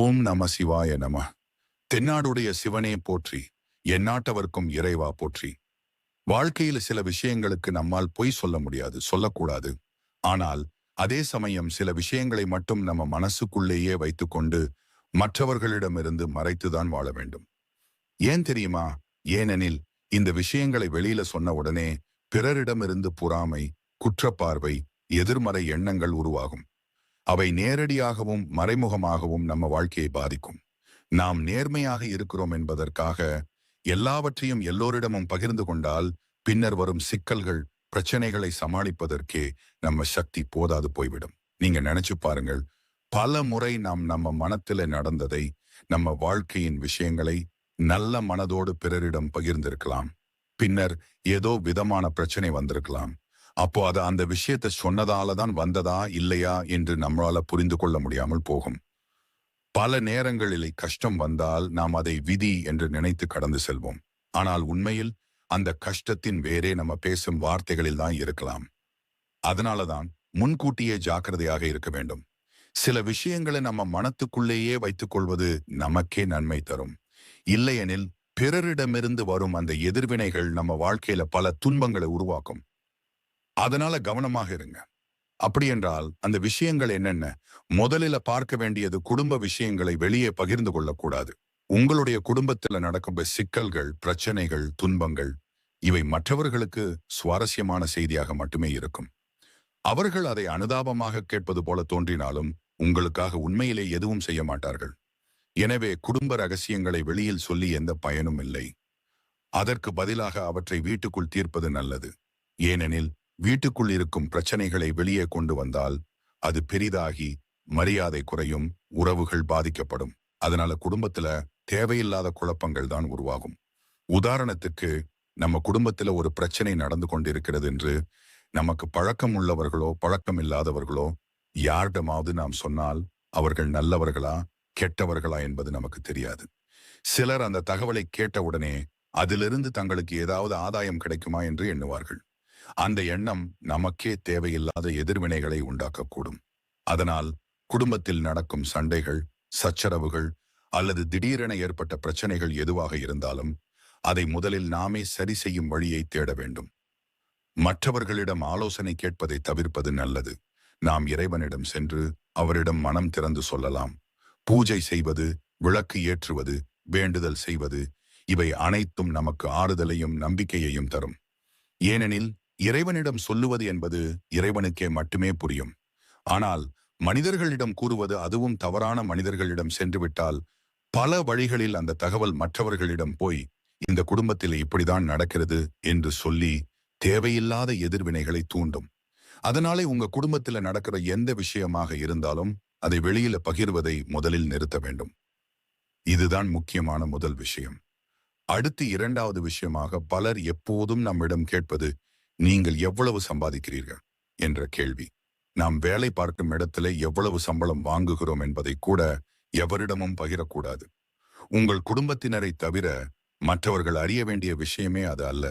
ஓம் நம சிவாய நம. தென்னாடுடைய சிவனே போற்றி எந்நாட்டவர்க்கும் இறைவா போற்றி. வாழ்க்கையில சில விஷயங்களுக்கு நம்மால் பொய் சொல்ல முடியாது சொல்லக்கூடாது. ஆனால் அதே சமயம் சில விஷயங்களை மட்டும் நம்ம மனசுக்குள்ளேயே வைத்துக்கொண்டு மற்றவர்களிடமிருந்து மறைத்துதான் வாழ வேண்டும். ஏன் தெரியுமா? ஏனெனில் இந்த விஷயங்களை வெளியில சொன்ன உடனே பிறரிடமிருந்து பொறாமை குற்றப்பார்வை எதிர்மறை எண்ணங்கள் உருவாகும். அவை நேரடியாகவும் மறைமுகமாகவும் நம்ம வாழ்க்கையை பாதிக்கும். நாம் நேர்மையாக இருக்கிறோம் என்பதற்காக எல்லாவற்றையும் எல்லோரிடமும் பகிர்ந்து கொண்டால் பின்னர் வரும் சிக்கல்கள் பிரச்சனைகளை சமாளிப்பதற்கே நம்ம சக்தி போதாது போய்விடும். நீங்க நினைச்சு பாருங்கள் பல முறை நாம் நம்ம மனத்தில நடந்ததை நம்ம வாழ்க்கையின் விஷயங்களை நல்ல மனதோடு பிறரிடம் பகிர்ந்திருக்கலாம். பின்னர் ஏதோ விதமான பிரச்சனை வந்திருக்கலாம். அப்போ அது அந்த விஷயத்தை சொன்னதால தான் வந்ததா இல்லையா என்று நம்மளால புரிந்து கொள்ள முடியாமல் போகும். பல நேரங்களில் கஷ்டம் வந்தால் நாம் அதை விதி என்று நினைத்து கடந்து செல்வோம். ஆனால் உண்மையில் அந்த கஷ்டத்தின் வேறே நம்ம பேசும் வார்த்தைகளில் தான் இருக்கலாம். அதனாலதான் முன்கூட்டியே ஜாக்கிரதையாக இருக்க வேண்டும். சில விஷயங்களை நம்ம மனத்துக்குள்ளேயே வைத்துக் கொள்வது நமக்கே நன்மை தரும். இல்லையெனில் பிறரிடமிருந்து வரும் அந்த எதிர்வினைகள் நம்ம வாழ்க்கையில பல துன்பங்களை உருவாக்கும். அதனால கவனமாக இருங்க. அப்படி என்றால் அந்த விஷயங்கள் என்னென்ன? முதலில் பார்க்க வேண்டியது குடும்ப விஷயங்களை வெளியே பகிர்ந்து கொள்ளக்கூடாது. உங்களுடைய குடும்பத்துல நடக்கும் சிக்கல்கள் பிரச்சனைகள் துன்பங்கள் இவை மற்றவர்களுக்கு சுவாரஸ்யமான செய்தியாக மட்டுமே இருக்கும். அவர்கள் அதை அனுதாபமாக கேட்பது போல தோன்றினாலும் உங்களுக்காக உண்மையிலே எதுவும் செய்ய மாட்டார்கள். எனவே குடும்ப ரகசியங்களை வெளியில் சொல்லி எந்த பயனும் இல்லை. அதற்கு பதிலாக அவற்றை வீட்டுக்குள் தீர்ப்பது நல்லது. ஏனெனில் வீட்டுக்குள் இருக்கும் பிரச்சனைகளை வெளியே கொண்டு வந்தால் அது பெரிதாகி மரியாதை குறையும் உறவுகள் பாதிக்கப்படும். அதனால குடும்பத்துல தேவையில்லாத குழப்பங்கள் தான் உருவாகும். உதாரணத்துக்கு நம்ம குடும்பத்துல ஒரு பிரச்சனை நடந்து கொண்டிருக்கிறது என்று நமக்கு பழக்கம் உள்ளவர்களோ பழக்கம் இல்லாதவர்களோ யாரிடமாவது நாம் சொன்னால் அவர்கள் நல்லவர்களா கெட்டவர்களா என்பது நமக்கு தெரியாது. சிலர் அந்த தகவலை கேட்டவுடனே அதிலிருந்து தங்களுக்கு ஏதாவது ஆதாயம் கிடைக்குமா என்று எண்ணுவார்கள். அந்த எண்ணம் நமக்கே தேவையில்லாத எதிர்வினைகளை உண்டாக்கக்கூடும். அதனால் குடும்பத்தில் நடக்கும் சண்டைகள் சச்சரவுகள் அல்லது திடீரென ஏற்பட்ட பிரச்சனைகள் எதுவாக இருந்தாலும் அதை முதலில் நாமே சரி செய்யும் வழியை தேட வேண்டும். மற்றவர்களிடம் ஆலோசனை கேட்பதை தவிர்ப்பது நல்லது. நாம் இறைவனிடம் சென்று அவரிடம் மனம் திறந்து சொல்லலாம். பூஜை செய்வது விளக்கு ஏற்றுவது வேண்டுதல் செய்வது இவை அனைத்தும் நமக்கு ஆறுதலையும் நம்பிக்கையையும் தரும். ஏனெனில் இறைவனிடம் சொல்லுவது என்பது இறைவனுக்கே மட்டுமே புரியும். ஆனால் மனிதர்களிடம் கூறுவது அதுவும் தவறான மனிதர்களிடம் சென்றுவிட்டால் பல வழிகளில் அந்த தகவல் மற்றவர்களிடம் போய் இந்த குடும்பத்தில் இப்படிதான் நடக்கிறது என்று சொல்லி தேவையில்லாத எதிர்வினைகளை தூண்டும். அதனாலே உங்க குடும்பத்துல நடக்கிற எந்த விஷயமாக இருந்தாலும் அதை வெளியில பகிர்வதை முதலில் நிறுத்த வேண்டும். இதுதான் முக்கியமான முதல் விஷயம். அடுத்து இரண்டாவது விஷயமாக பலர் எப்போதும் நம்மிடம் கேட்பது நீங்கள் எவ்வளவு சம்பாதிக்கிறீர்கள்? என்ற கேள்வி. நாம் வேலை பார்க்கும் இடத்துல எவ்வளவு சம்பளம் வாங்குகிறோம் என்பதை கூட எவரிடமும் பகிரக்கூடாது. உங்கள் குடும்பத்தினரை தவிர மற்றவர்கள் அறிய வேண்டிய விஷயமே அது அல்ல.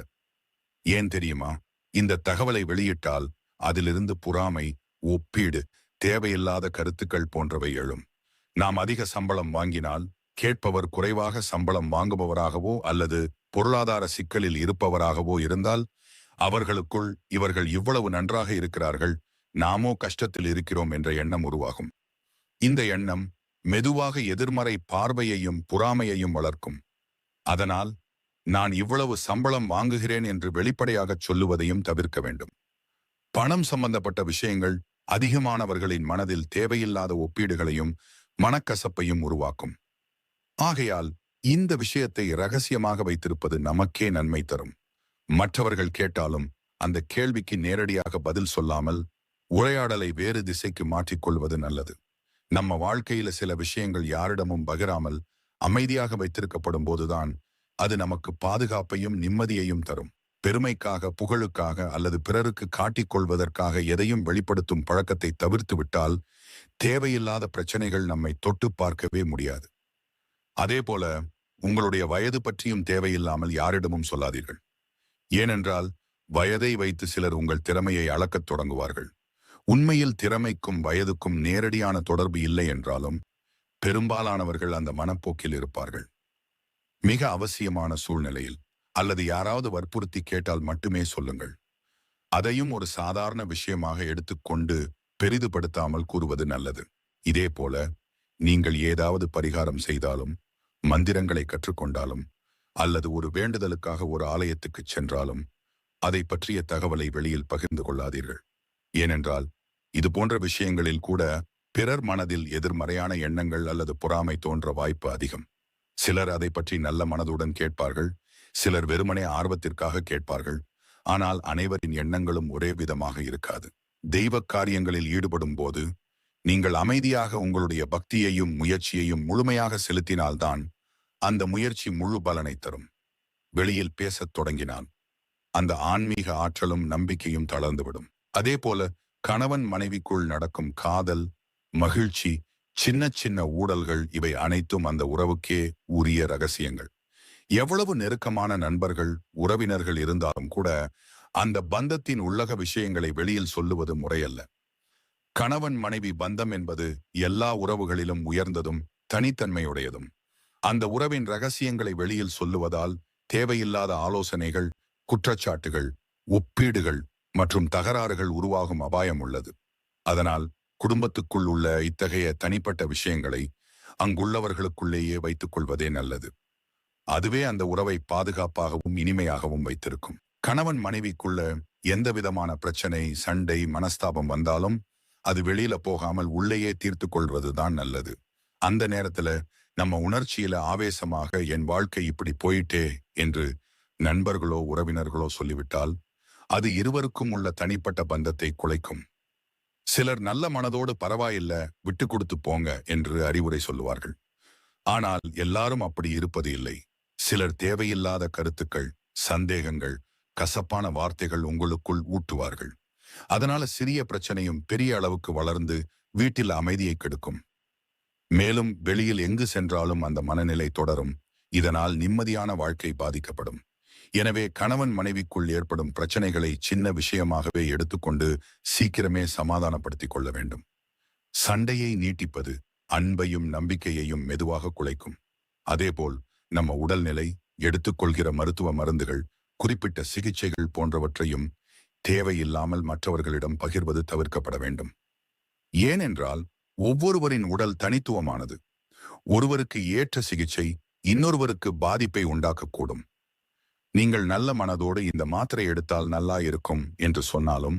ஏன் தெரியுமா? இந்த தகவலை வெளியிட்டால் அதிலிருந்து புறாமை ஒப்பீடு தேவையில்லாத கருத்துக்கள் போன்றவை எழும். நாம் அதிக சம்பளம் வாங்கினால் கேட்பவர் குறைவாக சம்பளம் வாங்குபவராகவோ அல்லது பொருளாதார சிக்கலில் இருப்பவராகவோ இருந்தால் அவர்களுக்குள் இவர்கள் இவ்வளவு நன்றாக இருக்கிறார்கள் நாமோ கஷ்டத்தில் இருக்கிறோம் என்ற எண்ணம் உருவாகும். இந்த எண்ணம் மெதுவாக எதிர்மறை பார்வையையும் பொறாமையையும் வளர்க்கும். அதனால் நான் இவ்வளவு சம்பளம் வாங்குகிறேன் என்று வெளிப்படையாகச் சொல்லுவதையும் தவிர்க்க வேண்டும். பணம் சம்பந்தப்பட்ட விஷயங்கள் அதிகமானவர்களின் மனதில் தேவையில்லாத ஒப்பீடுகளையும் மனக்கசப்பையும் உருவாக்கும். ஆகையால் இந்த விஷயத்தை ரகசியமாக வைத்திருப்பது நமக்கே நன்மை தரும். மற்றவர்கள் கேட்டாலும் அந்த கேள்விக்கு நேரடியாக பதில் சொல்லாமல் உரையாடலை வேறு திசைக்கு மாற்றிக்கொள்வது நல்லது. நம்ம வாழ்க்கையில சில விஷயங்கள் யாரிடமும் பகிராமல் அமைதியாக வைத்திருக்கப்படும் போதுதான் அது நமக்கு பாதுகாப்பையும் நிம்மதியையும் தரும். பெருமைக்காக புகழுக்காக அல்லது பிறருக்கு காட்டிக்கொள்வதற்காக எதையும் வெளிப்படுத்தும் பழக்கத்தை தவிர்த்து விட்டால் தேவையில்லாத பிரச்சனைகள் நம்மை தொட்டு பார்க்கவே முடியாது. அதே போல உங்களுடைய வயது பற்றியும் தேவையில்லாமல் யாரிடமும் சொல்லாதீர்கள். ஏனென்றால் வயதை வைத்து சிலர் உங்கள் திறமையை அளக்கத் தொடங்குவார்கள். உண்மையில் திறமைக்கும் வயதுக்கும் நேரடியான தொடர்பு இல்லை என்றாலும் பெரும்பாலானவர்கள் அந்த மனப்போக்கில் இருப்பார்கள். மிக அவசியமான சூழ்நிலையில் அல்லது யாராவது வற்புறுத்தி கேட்டால் மட்டுமே சொல்லுங்கள். அதையும் ஒரு சாதாரண விஷயமாக எடுத்துக்கொண்டு பெரிதுபடுத்தாமல் கூறுவது நல்லது. இதே போல நீங்கள் ஏதாவது பரிகாரம் செய்தாலும் மந்திரங்களை கற்றுக்கொண்டாலும் அல்லது ஒரு வேண்டுதலுக்காக ஒரு ஆலயத்துக்கு சென்றாலும் அதை பற்றிய தகவலை வெளியில் பகிர்ந்து கொள்ளாதீர்கள். ஏனென்றால் இது போன்ற விஷயங்களில் கூட பிறர் மனதில் எதிர்மறையான எண்ணங்கள் அல்லது பொறாமை தோன்ற வாய்ப்பு அதிகம். சிலர் அதை பற்றி நல்ல மனதுடன் கேட்பார்கள் சிலர் வெறுமனே ஆர்வத்திற்காக கேட்பார்கள். ஆனால் அனைவரின் எண்ணங்களும் ஒரே விதமாக இருக்காது. தெய்வ காரியங்களில் ஈடுபடும் போது நீங்கள் அமைதியாக உங்களுடைய பக்தியையும் முயற்சியையும் முழுமையாக செலுத்தினால்தான் அந்த முயற்சி முழு பலனை தரும். வெளியில் பேசத் தொடங்கினான். அந்த ஆன்மீக ஆற்றலும் நம்பிக்கையும் தளர்ந்துவிடும். அதே போல கணவன் மனைவிக்குள் நடக்கும் காதல் மகிழ்ச்சி சின்ன சின்ன ஊடல்கள் இவை அனைத்தும் அந்த உறவுக்கே உரிய ரகசியங்கள். எவ்வளவு நெருக்கமான நண்பர்கள் உறவினர்கள் இருந்தாலும் கூட அந்த பந்தத்தின் உள்ளக விஷயங்களை வெளியில் சொல்லுவது முறையல்ல. கணவன் மனைவி பந்தம் என்பது எல்லா உறவுகளிலும் உயர்ந்ததும் தனித்தன்மையுடையதும். அந்த உறவின் ரகசியங்களை வெளியில் சொல்லுவதால் தேவையில்லாத ஆலோசனைகள் குற்றச்சாட்டுகள் ஒப்பீடுகள் மற்றும் தகராறுகள் உருவாகும் அபாயம் உள்ளது. அதனால் குடும்பத்துக்குள் உள்ள இத்தகைய தனிப்பட்ட விஷயங்களை அங்குள்ளவர்களுக்குள்ளேயே வைத்துக் கொள்வதே நல்லது. அதுவே அந்த உறவை பாதுகாப்பாகவும் இனிமையாகவும் வைத்திருக்கும். கணவன் மனைவிக்குள்ள எந்த விதமான பிரச்சனை சண்டை மனஸ்தாபம் வந்தாலும் அது வெளியில போகாமல் உள்ளேயே தீர்த்து கொள்வதுதான் நல்லது. அந்த நேரத்துல நம்ம உணர்ச்சியில ஆவேசமாக என் வாழ்க்கை இப்படி போயிட்டே என்று நண்பர்களோ உறவினர்களோ சொல்லிவிட்டால் அது இருவருக்கும் உள்ள தனிப்பட்ட பந்தத்தை குலைக்கும். சிலர் நல்ல மனதோடு பரவாயில்ல விட்டு கொடுத்து போங்க என்று அறிவுரை சொல்லுவார்கள். ஆனால் எல்லாரும் அப்படி இருப்பது இல்லை. சிலர் தேவையில்லாத கருத்துக்கள் சந்தேகங்கள் கசப்பான வார்த்தைகள் உங்களுக்குள் ஊட்டுவார்கள். அதனால சிறிய பிரச்சனையும் பெரிய அளவுக்கு வளர்ந்து வீட்டில் அமைதியை கெடுக்கும். மேலும் வெளியில் எங்கு சென்றாலும் அந்த மனநிலை தொடரும். இதனால் நிம்மதியான வாழ்க்கை பாதிக்கப்படும். எனவே கணவன் மனைவிக்குள் ஏற்படும் பிரச்சனைகளை சின்ன விஷயமாகவே எடுத்துக்கொண்டு சீக்கிரமே சமாதானப்படுத்திக் கொள்ள வேண்டும். சண்டையை நீட்டிப்பது அன்பையும் நம்பிக்கையையும் மெதுவாக குலைக்கும். அதேபோல் நம்ம உடல்நிலை எடுத்துக்கொள்கிற மருத்துவ மருந்துகள் குறிப்பிட்ட சிகிச்சைகள் போன்றவற்றையும் தேவையில்லாமல் மற்றவர்களிடம் பகிர்வது தவிர்க்கப்பட வேண்டும். ஏனென்றால் ஒவ்வொருவரின் உடல் தனித்துவமானது. ஒருவருக்கு ஏற்ற சிகிச்சை இன்னொருவருக்கு பாதிப்பை உண்டாக்கக்கூடும். நீங்கள் நல்ல மனதோடு இந்த மாத்திரை எடுத்தால் நல்லா இருக்கும் என்று சொன்னாலும்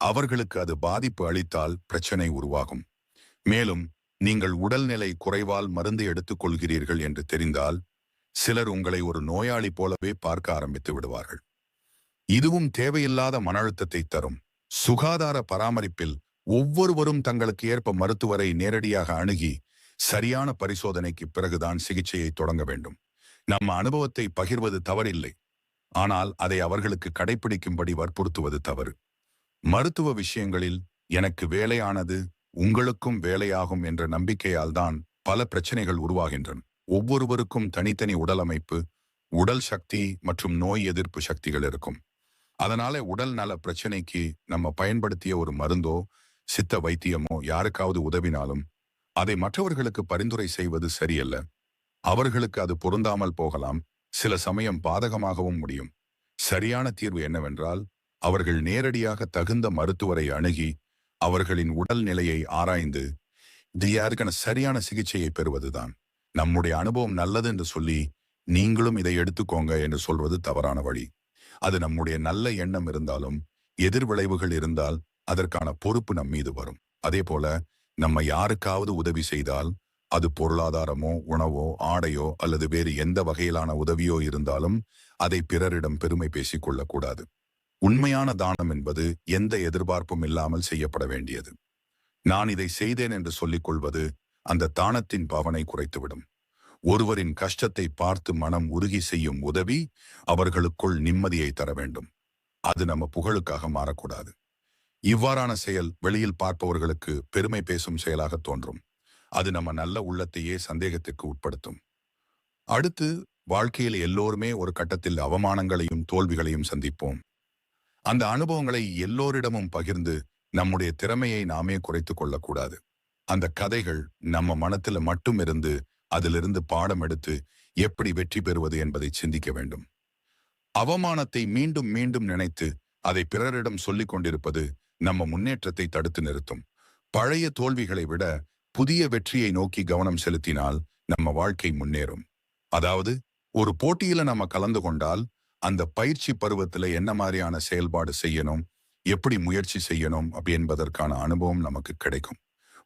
அவர்களுக்கு அது பாதிப்பு அளித்தால் பிரச்சனை உருவாகும். மேலும் நீங்கள் உடல்நிலை குறைவால் மருந்து எடுத்துக் கொள்கிறீர்கள் என்று தெரிந்தால் சிலர் உங்களை ஒரு நோயாளி போலவே பார்க்க ஆரம்பித்து விடுவார்கள். இதுவும் தேவையில்லாத மன அழுத்தத்தை தரும். சுகாதார பராமரிப்பில் ஒவ்வொருவரும் தங்களுக்கு ஏற்ப மருத்துவரை நேரடியாக அணுகி சரியான பரிசோதனைக்கு பிறகுதான் சிகிச்சையை தொடங்க வேண்டும். நம்ம அனுபவத்தை பகிர்வது தவறில்லை. ஆனால் அதை அவர்களுக்கு கடைபிடிக்கும்படி வற்புறுத்துவது தவறு. மருத்துவ விஷயங்களில் எனக்கு வேலையானது உங்களுக்கும் வேலையாகும் என்ற நம்பிக்கையால் தான் பல பிரச்சனைகள் உருவாகின்றன. ஒவ்வொருவருக்கும் தனித்தனி உடல் அமைப்பு உடல் சக்தி மற்றும் நோய் எதிர்ப்பு சக்திகள் இருக்கும். அதனால உடல் நல பிரச்சனைக்கு நம்ம பயன்படுத்திய ஒரு மருந்தோ சித்த வைத்தியமோ யாருக்காவது உதவினாலும் அதை மற்றவர்களுக்கு பரிந்துரை செய்வது சரியல்ல. அவர்களுக்கு அது பொருந்தாமல் போகலாம். சில சமயம் பாதகமாகவும் முடியும். சரியான தீர்வு என்னவென்றால் அவர்கள் நேரடியாக தகுந்த மருத்துவரை அணுகி அவர்களின் உடல் நிலையை ஆராய்ந்து இது சரியான சிகிச்சையை பெறுவதுதான். நம்முடைய அனுபவம் நல்லது என்று சொல்லி நீங்களும் இதை எடுத்துக்கோங்க என்று சொல்வது தவறான வழி. அது நம்முடைய நல்ல எண்ணம் இருந்தாலும் எதிர்விளைவுகள் இருந்தால் அதற்கான பொறுப்பு நம் மீது வரும். அதே போல நம்ம யாருக்காவது உதவி செய்தால் அது பொருளாதாரமோ உணவோ ஆடையோ அல்லது வேறு எந்த வகையிலான உதவியோ இருந்தாலும் அதை பிறரிடம் பெருமை பேசிக் கொள்ளக்கூடாது. உண்மையான தானம் என்பது எந்த எதிர்பார்ப்பும் இல்லாமல் செய்யப்பட வேண்டியது. நான் இதை செய்தேன் என்று சொல்லிக் கொள்வது அந்த தானத்தின் பவனை குறைத்துவிடும். ஒருவரின் கஷ்டத்தை பார்த்து மனம் உருகி செய்யும் உதவி அவர்களுக்குள் நிம்மதியை தர வேண்டும். அது நம்ம புகழுக்காக மாறக்கூடாது. இவ்வாறான செயல் வெளியில் பார்ப்பவர்களுக்கு பெருமை பேசும் செயலாக தோன்றும். அது நம்ம நல்ல உள்ளத்தையே சந்தேகத்திற்கு உட்படுத்தும். அடுத்து வாழ்க்கையில் எல்லோருமே ஒரு கட்டத்தில் அவமானங்களையும் தோல்விகளையும் சந்திப்போம். அந்த அனுபவங்களை எல்லோரிடமும் பகிர்ந்து நம்முடைய திறமையை நாமே குறைத்து கொள்ளக்கூடாது. அந்த கதைகள் நம்ம மனத்துல மட்டும் இருந்து அதிலிருந்து பாடம் எடுத்து எப்படி வெற்றி பெறுவது என்பதை சிந்திக்க வேண்டும். அவமானத்தை மீண்டும் மீண்டும் நினைத்து அதை பிறரிடம் சொல்லிக் கொண்டிருப்பது நம்ம முன்னேற்றத்தை தடுத்து நிறுத்தும். பழைய தோல்விகளை விட புதிய வெற்றியை நோக்கி கவனம் செலுத்தினால் நம்ம வாழ்க்கை முன்னேறும். அதாவது ஒரு போட்டியில நம்ம கலந்து கொண்டால் அந்த பயிற்சி பருவத்துல என்ன மாதிரியான செயல்பாடு செய்யணும் எப்படி முயற்சி செய்யணும் அப்படி என்பதற்கான அனுபவம் நமக்கு கிடைக்கும்.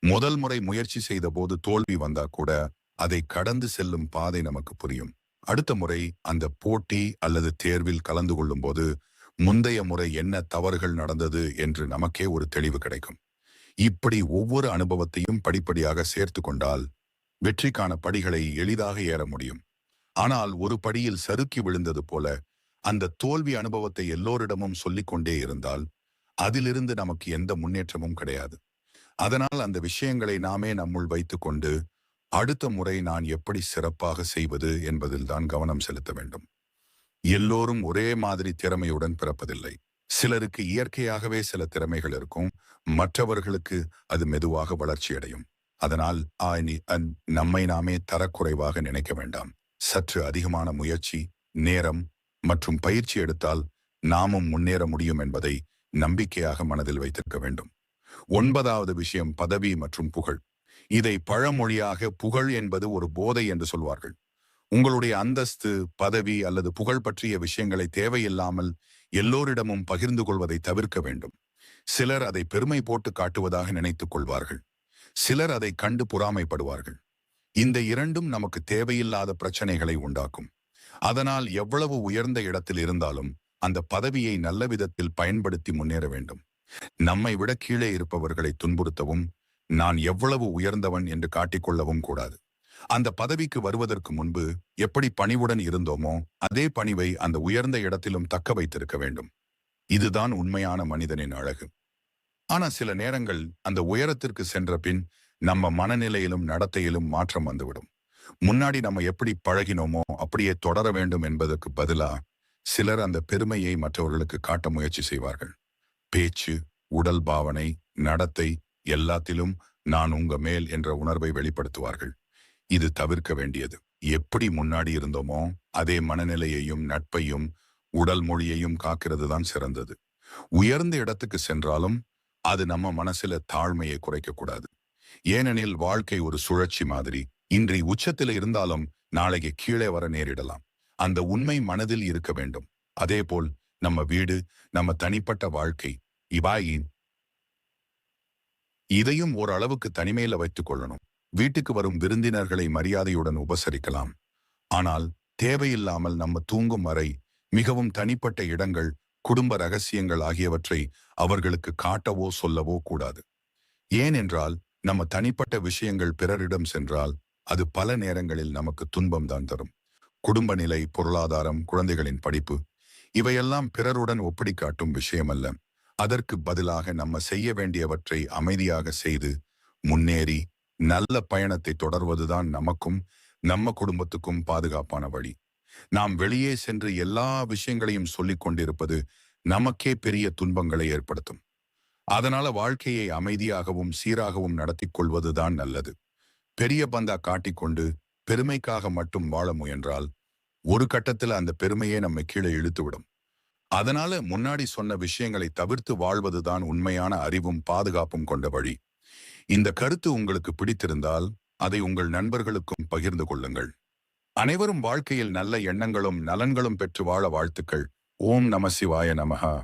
முதல் முறை முயற்சி செய்த போது தோல்வி வந்தா கூட அதை கடந்து செல்லும் பாதை நமக்கு புரியும். அடுத்த முறை அந்த போட்டி அல்லது தேர்வில் கலந்து கொள்ளும் போது முந்தைய முறை என்ன தவறுகள் நடந்தது என்று நமக்கே ஒரு தெளிவு கிடைக்கும். இப்படி ஒவ்வொரு அனுபவத்தையும் படிப்படியாக சேர்த்து கொண்டால் வெற்றிக்கான படிகளை எளிதாக ஏற முடியும். ஆனால் ஒரு படியில் சறுக்கி விழுந்தது போல அந்த தோல்வி அனுபவத்தை எல்லோரிடமும் சொல்லிக்கொண்டே இருந்தால் அதிலிருந்து நமக்கு எந்த முன்னேற்றமும் கிடையாது. அதனால் அந்த விஷயங்களை நாமே நம்முள் வைத்துக்கொண்டு அடுத்த முறை நான் எப்படி சிறப்பாக செய்வது என்பதில்தான் கவனம் செலுத்த வேண்டும். எல்லோரும் ஒரே மாதிரி திறமையுடன் பிறப்பதில்லை. சிலருக்கு இயற்கையாகவே சில திறமைகள் இருக்கும். மற்றவர்களுக்கு அது மெதுவாக வளர்ச்சியடையும். அதனால் நம்மை நாமே தரக்குறைவாக நினைக்க வேண்டாம். சற்று அதிகமான முயற்சி நேரம் மற்றும் பயிற்சி எடுத்தால் நாமும் முன்னேற முடியும் என்பதை நம்பிக்கையாக மனதில் வைத்திருக்க வேண்டும். ஒன்பதாவது விஷயம் பதவி மற்றும் புகழ். இதை பழமொழியாக புகழ் என்பது ஒரு போதை என்று சொல்வார்கள். உங்களுடைய அந்தஸ்து பதவி அல்லது புகழ் பற்றிய விஷயங்களை தேவையில்லாமல் எல்லோரிடமும் பகிர்ந்து கொள்வதை தவிர்க்க வேண்டும். சிலர் அதை பெருமை போட்டு காட்டுவதாக நினைத்துக் கொள்வார்கள். சிலர் அதை கண்டு பொறாமைப்படுவார்கள். இந்த இரண்டும் நமக்கு தேவையில்லாத பிரச்சனைகளை உண்டாக்கும். அதனால் எவ்வளவு உயர்ந்த இடத்தில் இருந்தாலும் அந்த பதவியை நல்ல விதத்தில் பயன்படுத்தி முன்னேற வேண்டும். நம்மை விட கீழே இருப்பவர்களை துன்புறுத்தவும் நான் எவ்வளவு உயர்ந்தவன் என்று காட்டிக்கொள்ளவும் கூடாது. அந்த பதவிக்கு வருவதற்கு முன்பு எப்படி பணிவுடன் இருந்தோமோ அதே பணிவை அந்த உயர்ந்த இடத்திலும் தக்க வைத்திருக்க வேண்டும். இதுதான் உண்மையான மனிதனின் அழகு. ஆனா சில நேரங்கள் அந்த உயரத்திற்கு சென்ற பின் நம்ம மனநிலையிலும் நடத்தையிலும் மாற்றம் வந்துவிடும். முன்னாடி நம்ம எப்படி பழகினோமோ அப்படியே தொடர வேண்டும் என்பதற்கு பதிலா சிலர் அந்த பெருமையை மற்றவர்களுக்கு காட்ட முயற்சி செய்வார்கள். பேச்சு உடல் பாவனை நடத்தை எல்லாத்திலும் நான் உங்க மேல் என்ற உணர்வை வெளிப்படுத்துவார்கள். இது தவிர்க்க வேண்டியது. எப்படி முன்னாடி இருந்தோமோ அதே மனநிலையையும் நட்பையும் உடல் மொழியையும் காக்கிறது தான் சிறந்தது. உயர்ந்த இடத்துக்கு சென்றாலும் அது நம்ம மனசுல தாழ்மையை குறைக்க கூடாது. ஏனெனில் வாழ்க்கை ஒரு சுழற்சி மாதிரி. இன்றி உச்சத்தில் இருந்தாலும் நாளைக்கு கீழே வர நேரிடலாம். அந்த உண்மை மனதில் இருக்க வேண்டும். அதே போல் நம்ம வீடு நம்ம தனிப்பட்ட வாழ்க்கை. இவாயின் இதையும் ஓரளவுக்கு தனிமையில வைத்துக் கொள்ளணும். வீட்டுக்கு வரும் விருந்தினர்களை மரியாதையுடன் உபசரிக்கலாம். ஆனால் தேவையில்லாமல் நம்ம தூங்கும் வரை மிகவும் தனிப்பட்ட இடங்கள் குடும்ப ரகசியங்கள் ஆகியவற்றை அவர்களுக்கு காட்டவோ சொல்லவோ கூடாது. ஏனென்றால் நம்ம தனிப்பட்ட விஷயங்கள் பிறரிடம் சென்றால் அது பல நேரங்களில் நமக்கு துன்பம் தான் தரும். குடும்ப நிலை பொருளாதாரம் குழந்தைகளின் படிப்பு இவையெல்லாம் பிறருடன் ஒப்படி காட்டும் விஷயமல்ல. அதற்கு பதிலாக நம்ம செய்ய வேண்டியவற்றை அமைதியாக செய்து முன்னேறி நல்ல பயணத்தை தொடர்வதுதான் நமக்கும் நம்ம குடும்பத்துக்கும் பாதுகாப்பான வழி. நாம் வெளியே சென்று எல்லா விஷயங்களையும் சொல்லிக் கொண்டிருப்பது நமக்கே பெரிய துன்பங்களை ஏற்படுத்தும். அதனால வாழ்க்கையை அமைதியாகவும் சீராகவும் நடத்தி கொள்வதுதான் நல்லது. பெரிய பந்தா காட்டிக்கொண்டு பெருமைக்காக மட்டும் வாழ முயன்றால் ஒரு கட்டத்தில் அந்த பெருமையே நம்மை கீழே இழுத்துவிடும். அதனால முன்னாடி சொன்ன விஷயங்களை தவிர்த்து வாழ்வதுதான் உண்மையான அறிவும் பாதுகாப்பும் கொண்ட வழி. இந்த கருத்து உங்களுக்கு பிடித்திருந்தால் அதை உங்கள் நண்பர்களுக்கும் பகிர்ந்து கொள்ளுங்கள். அனைவரும் வாழ்க்கையில் நல்ல எண்ணங்களும் நலன்களும் பெற்று வாழ வாழ்த்துக்கள். ஓம் நம சிவாய நமகா